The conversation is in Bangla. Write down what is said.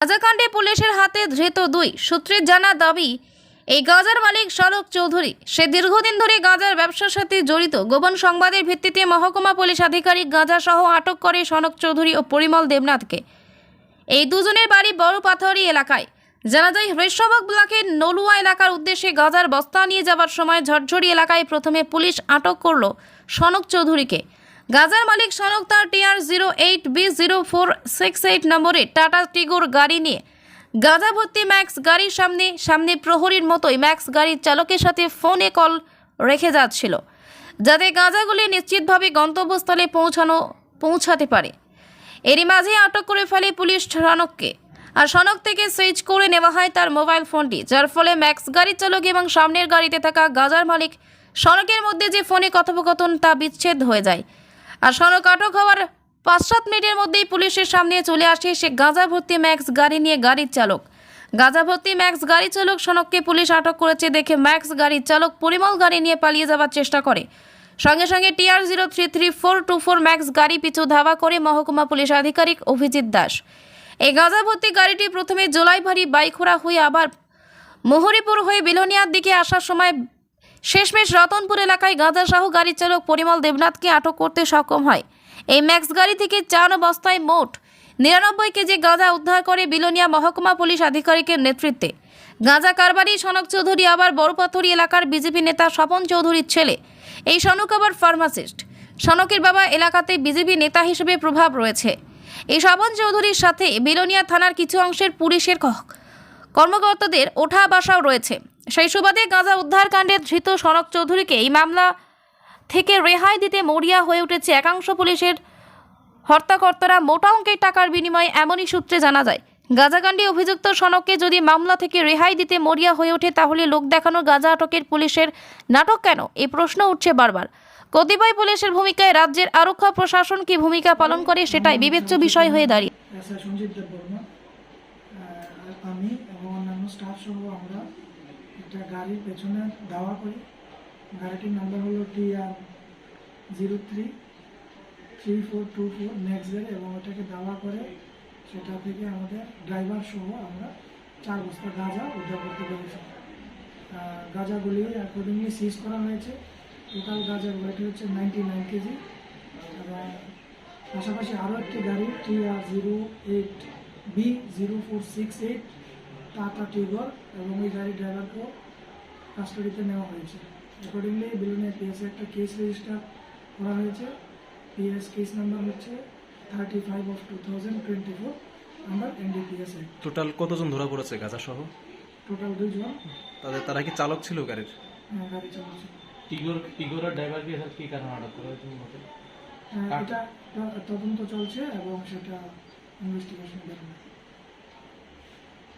গাজাকাণ্ডে পুলিশের হাতে ধৃত দুই। সূত্রের জানা দাবি, এই গাজার মালিক সড়ক চৌধুরী। সে দীর্ঘদিন ধরে গাজার ব্যবসার সাথে জড়িত। গোপন সংবাদের ভিত্তিতে মহকুমা পুলিশ আধিকারিক গাজা সহ আটক করে সনক চৌধুরী ও পরিমল দেবনাথকে। এই দুজনের বাড়ি বড় পাথরি এলাকায়। জানা যায় হৃষভক ব্লকের নলুয়া এলাকার উদ্দেশ্যে গাজার বস্তা নিয়ে যাওয়ার সময় ঝরঝরি এলাকায় প্রথমে পুলিশ আটক করল সনক চৌধুরীকে। গাজার মালিক সনক তার TR zero eight B zero four six eight নম্বরে টাটা টিগোর গাড়ি নিয়ে গাজা ভর্তি ম্যাক্স গাড়ির সামনে সামনে প্রহরীর মতোই ম্যাক্স গাড়ির চালকের সাথে ফোনে কল রেখে যাচ্ছিল, যাতে গাঁজাগুলি নিশ্চিতভাবে গন্তব্যস্থলে পৌঁছানো, পৌঁছাতে পারে। এরই মাঝে আটক করে ফেলে পুলিশ সনককে আর সনক থেকে সুইচ করে নেওয়া হয় তার মোবাইল ফোনটি, যার ফলে ম্যাক্স গাড়ির চালক এবং সামনের গাড়িতে থাকা গাজার মালিক সনকের মধ্যে যে ফোনে কথোপকথন তা বিচ্ছেদ হয়ে যায়। আর সনক আটক হওয়ার পাঁচ সাত মিনিটের মধ্যেই পুলিশের সামনে চলে আসে সে গাঁজা ভর্তি ম্যাক্স গাড়ি নিয়ে গাড়ির চালক। গাঁজা ভর্তি ম্যাক্স গাড়ি চালক সনককে পুলিশ আটক করেছে দেখে ম্যাক্স গাড়ির চালক পরিমল গাড়ি নিয়ে পালিয়ে যাওয়ার চেষ্টা করে। সঙ্গে সঙ্গে TR zero three three four two four Max গাড়ি পিছু ধাওয়া করে মহকুমা পুলিশ আধিকারিক অভিজিৎ দাস। এই গাঁজা ভর্তি গাড়িটি প্রথমে জোলাইভারি বাইখোড়া হয়ে আবার মোহরিপুর হয়ে বিলোনিয়ার দিকে আসার সময় শেষমেশ রতনপুর এলাকায় গাঁজা সহ গাড়ি চালক পরিমল দেবনাথকে আটক করতে সক্ষম হয়। এই ম্যাক্স গাড়ি থেকে চার বস্তায় মোট নিরানব্বই কেজি গাঁজা উদ্ধার করে বিলোনিয়া মহকুমা পুলিশ আধিকারিকের নেতৃত্বে। গাঁজা কারবারি সনক চৌধুরী আবার বড়পাথরি এলাকার বিজেপি নেতা স্বপন চৌধুরীর ছেলে। এই সনক আবার ফার্মাসিস্ট। সনকের বাবা এলাকাতে বিজেপি নেতা হিসেবে প্রভাব রয়েছে। এই স্বপন চৌধুরীর সাথে বিলোনিয়া থানার কিছু অংশের পুলিশের কর্মকর্তাদের ওঠা বাসাও রয়েছে। সেই সুবাদে গাঁজা উদ্ধার কাণ্ডে ধৃত সনক চৌধুরীকে এই মামলা থেকে রেহাই দিতে মরিয়া হয়ে উঠেছে একাংশ পুলিশের হর্তাকর্তারা। মোটা অঙ্কের টাকার বিনিময়ে এমনই সূত্রে জানা যায়, গাজাকাণ্ডে অভিযুক্ত সনককে যদি মামলা থেকে রেহাই দিতে মরিয়া হয়ে ওঠে, তাহলে লোক দেখানো গাঁজা আটকের পুলিশের নাটক কেন? এ প্রশ্ন উঠছে বারবার। কতিপয় পুলিশের ভূমিকায় রাজ্যের আরক্ষা প্রশাসন কি ভূমিকা পালন করে সেটাই বিবেচ্য বিষয় হয়ে দাঁড়িয়ে। আমি এবং অন্যান্য স্টাফ সহ আমরা একটা গাড়ির পেছনে দাওয়া করি। গাড়িটির নাম্বার হলো T R zero three three four two four next এবং ওটাকে দাওয়া করে সেটা থেকে আমাদের ড্রাইভার সহ আমরা চার বস্তা গাঁজা উদ্ধার করতে পেরেছি। গাঁজাগুলি অ্যাকর্ডিংলি সিজ করা হয়েছে। টোটাল গাঁজার ওয়েট হচ্ছে নাইনটি নাইন কেজি এবং পাশাপাশি আরও একটি গাড়ি T R zero eight B zero four six eight Tata Tigor এবং এই গাড়ির ড্রাইভারকেও কাস্টাডিতে নেওয়া হয়েছে। অ্যাকর্ডিংলি বিলুনিয়া পিএসে একটা কেস রেজিস্টার করা হয়েছে। পিএস কেস নাম্বার হচ্ছে thirty five of two thousand twenty four number এনডিপিএসে total কতজন ধরা পড়েছে গাজা সহ টোটাল দুইজন। তাদের তারা কি চালক ছিল গাড়ির? আহ, গাড়ি চালাচ্ছে টিগোর টিগোরের ড্রাইভারকে স্যার কী কারণে আটক করা হয়েছে আহ, এটা তদন্ত চলছে এবং সেটা ইনভেস্টিগেশন